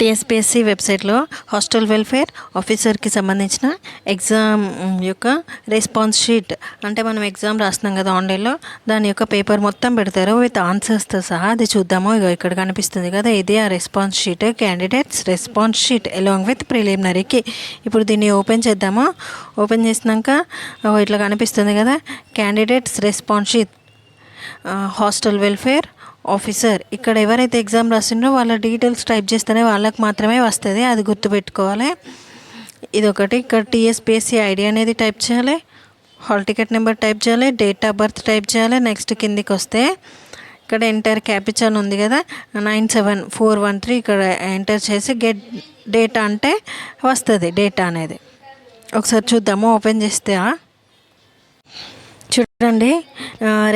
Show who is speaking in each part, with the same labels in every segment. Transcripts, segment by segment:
Speaker 1: TSPSC వెబ్సైట్లో hostel welfare ఆఫీసర్కి సంబంధించిన ఎగ్జామ్ యొక్క రెస్పాన్స్ షీట్ అంటే మనం ఎగ్జామ్ రాస్తున్నాం కదా ఆన్లైన్లో దాని యొక్క పేపర్ మొత్తం పెడతారు. విత్ ఆన్సర్స్తో సహా అది చూద్దాము. ఇగో ఇక్కడ కనిపిస్తుంది కదా ఇది ఆ response sheet candidates response sheet along with ప్రిలిమినరీకి ఇప్పుడు దీన్ని ఓపెన్ చేద్దాము. ఓపెన్ చేసినాక ఇట్లా కనిపిస్తుంది కదా candidates response sheet hostel welfare officer ఇక్కడ ఎవరైతే ఎగ్జామ్ రాసిండ్రో వాళ్ళ డీటెయిల్స్ టైప్ చేస్తేనే వాళ్ళకి మాత్రమే వస్తుంది అది గుర్తుపెట్టుకోవాలి. ఇది ఒకటి ఇక్కడ టీఎస్పిఎస్సి ఐడి అనేది టైప్ చేయాలి హాల్ టికెట్ నెంబర్ టైప్ చేయాలి డేట్ ఆఫ్ బర్త్ టైప్ చేయాలి నెక్స్ట్ కిందికి వస్తే ఇక్కడ ఎంటర్ క్యాపిచన్ ఉంది కదా nine seven four one three ఇక్కడ ఎంటర్ చేసి గెట్ డేటా అంటే వస్తుంది డేటా అనేది. ఒకసారి చూద్దాము ఓపెన్ చేస్తే చూడండి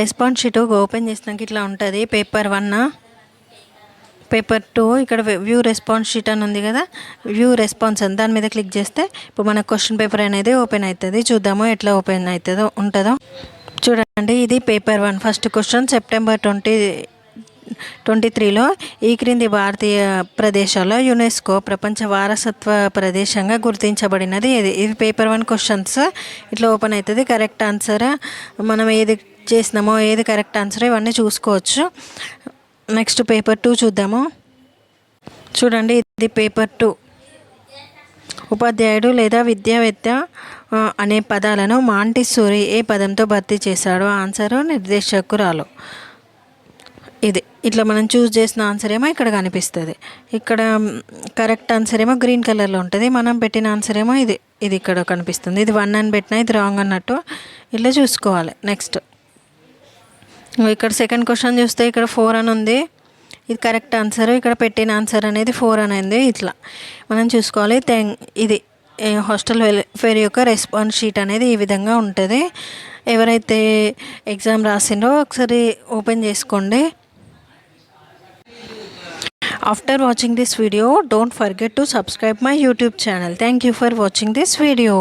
Speaker 1: రెస్పాన్స్ షీట్ ఓపెన్ చేసినాక ఇట్లా ఉంటుంది. పేపర్ వన్ పేపర్ టూ ఇక్కడ వ్యూ రెస్పాన్స్ షీట్ అని ఉంది కదా? వ్యూ రెస్పాన్స్ అని. దాని మీద క్లిక్ చేస్తే ఇప్పుడు మన క్వశ్చన్ పేపర్ అనేది ఓపెన్ అవుతుంది చూద్దాము ఎట్లా ఓపెన్ అవుతుందో ఉంటుందో. చూడండి ఇది paper one first question September twenty twenty త్రీలో ఈ క్రింది భారతీయ ప్రదేశాల్లో యునెస్కో ప్రపంచ వారసత్వ ప్రదేశంగా గుర్తించబడినది ఇది ఇది పేపర్ వన్ క్వశ్చన్స్ ఇట్లా ఓపెన్ అవుతుంది కరెక్ట్ ఆన్సర్ మనం ఏది చేసినామో ఏది కరెక్ట్ ఆన్సర్ ఇవన్నీ చూసుకోవచ్చు. నెక్స్ట్ పేపర్ టూ చూద్దాము. చూడండి ఇది పేపర్ టూ. ఉపాధ్యాయుడు లేదా విద్యావేత్త అనే పదాలను మాంటిస్సోరి ఏ పదంతో భర్తీ చేశాడో ఆన్సర్ నిర్దేశకురాలు. ఇది. ఇట్లా మనం చూస్ చేసిన ఆన్సర్ ఏమో ఇక్కడ కనిపిస్తుంది. ఇక్కడ కరెక్ట్ ఆన్సర్ ఏమో గ్రీన్ కలర్లో ఉంటుంది. మనం పెట్టిన ఆన్సర్ ఏమో ఇది. ఇది ఇక్కడ కనిపిస్తుంది. ఇది వన్ అని పెట్టినా ఇది రాంగ్ అన్నట్టు. ఇట్లా చూసుకోవాలి. నెక్స్ట్. ఇక్కడ సెకండ్ క్వశ్చన్ చూస్తే ఇక్కడ ఫోర్ అని ఉంది. ఇది కరెక్ట్ ఆన్సర్ ఇక్కడ పెట్టిన ఆన్సర్ అనేది ఫోర్ అని ఉంది. ఇట్లా. మనం చూసుకోవాలి థ్యాంక్ ఇది హాస్టల్ వెల్ఫేర్ యొక్క రెస్పాన్స్ షీట్ అనేది ఈ విధంగా ఉంటుంది. ఎవరైతే ఎగ్జామ్ రాసిండ్రో ఒకసారి ఓపెన్ చేసుకోండి. After watching this video don't forget to subscribe my YouTube channel thank you for watching this video